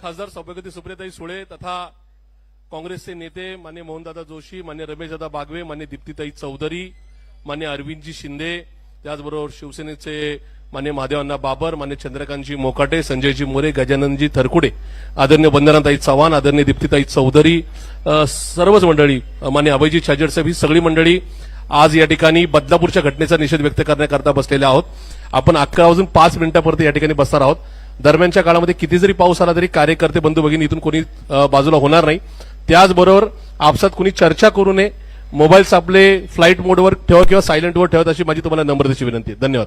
खासदार सौभाग्यवती सुप्रियाताई सुळे तथा काँग्रेसचे नेते मान्य मोहनदादा जोशी मान्य रमेशदादा बागवे मान्य दीप्तीताई चौधरी मान्य अरविंदजी शिंदे त्याचबरोबर शिवसेनेचे मान्य महादेवांना बाबर मान्य चंद्रकांतजी मोकाटे संजयजी मोरे गजाननजी थरकुडे आदरणीय वंदनाताई चव्हाण आदरणीय दीप्तीताई चौधरी सर्वच मंडळी मान्य अभयजी साहेब ही सगळी मंडळी आज या ठिकाणी बदलापूरच्या घटनेचा निषेध व्यक्त करण्याकरता बसलेले आहोत. आपण अकरा वाजून पाच मिनिटापर्यंत या ठिकाणी बसणार आहोत. दरम्यानच्या काळामध्ये किती जरी पाऊस आला तरी कार्यकर्ते बंधू भगिनी इथून कोणी बाजूला होणार नाही. त्याचबरोबर आपसात कोणी चर्चा करू नये. मोबाईल्स आपले फ्लाईट मोडवर ठेवा किंवा सायलेंटवर ठेवत अशी माझी तुम्हाला नम्रतेची विनंती आहे. धन्यवाद.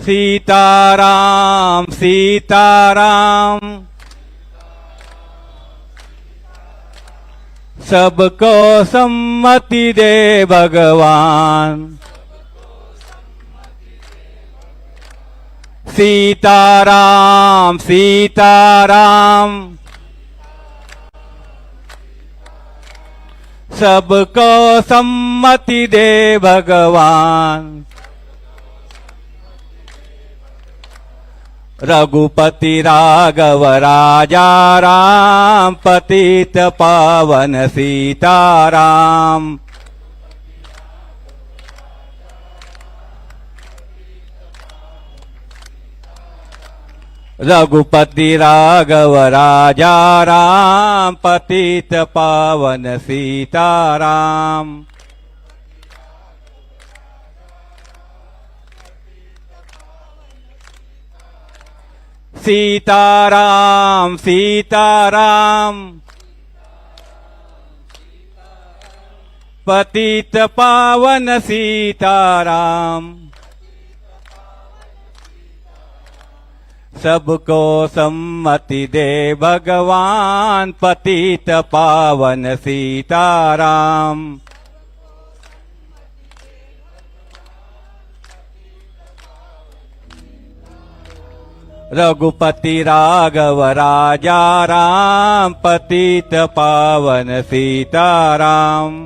सीताराम सीताराम। सबको सम्मति दे भगवान। सीताराम सीताराम। सबको सम्मति दे भगवान। रघुपति राघव राजा राम पतित पावन सीताराम। रघुपति राघव राजा राम पतित पावन सीताराम। सीताराम सीताराम पतित पावन सीताराम सबको सम्मति दे भगवान पतित पावन सीताराम रघुपति राघव राजा राम पतित पावन सीताराम